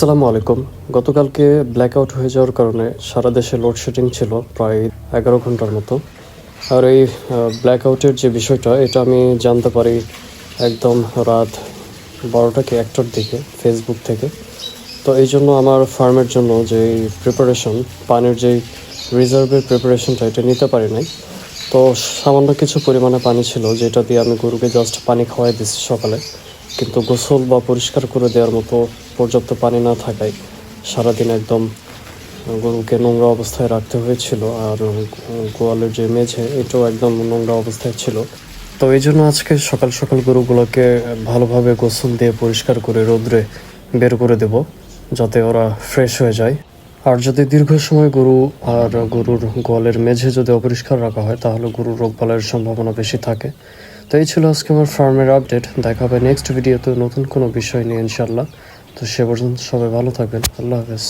আসসালামু আলাইকুম। গতকালকে ব্ল্যাক আউট হয়ে যাওয়ার কারণে সারা দেশে লোডশেডিং ছিল প্রায় এগারো ঘণ্টার মতো। আর এই ব্ল্যাক আউটের যে বিষয়টা, এটা আমি জানতে পারি একদম রাত বারোটা কি একটার দিকে ফেসবুক থেকে। তো এই জন্য আমার ফার্মের জন্য যে প্রিপারেশন পানির যেই রিজার্ভের প্রিপারেশনটা এটা নিতে পারি নাই। তো সামান্য কিছু পরিমাণে পানি ছিল, যেটা দিয়ে আমি গরুকে জাস্ট পানি খাওয়াই দিচ্ছি সকালে। কিন্তু গোসল বা পরিষ্কার করে দেওয়ার মতো পর্যাপ্ত পানি না থাকায় সারাদিন একদম গরুকে নোংরা অবস্থায় রাখতে হয়েছিল আর গোয়ালের যে মেঝে, এটাও একদম নোংরা অবস্থায় ছিল। তো এই জন্য আজকে সকাল সকাল গরুগুলোকে ভালোভাবে গোসল দিয়ে পরিষ্কার করে রোদ্রে বের করে দেব, যাতে ওরা ফ্রেশ হয়ে যায়। আর যদি দীর্ঘ সময় গরু আর গরুর গোয়ালের মেঝে যদি অপরিষ্কার রাখা হয়, তাহলে গরুর রোগ বালাইয়ের সম্ভাবনা বেশি থাকে। তো এই ছিল আজকে আমার ফার্মের আপডেট। দেখা হবে নেক্সট ভিডিওতে নতুন কোনো বিষয় নিয়ে ইনশাল্লাহ তো সে পর্যন্ত সবাই ভালো থাকবেন। আল্লাহ হাফেজ।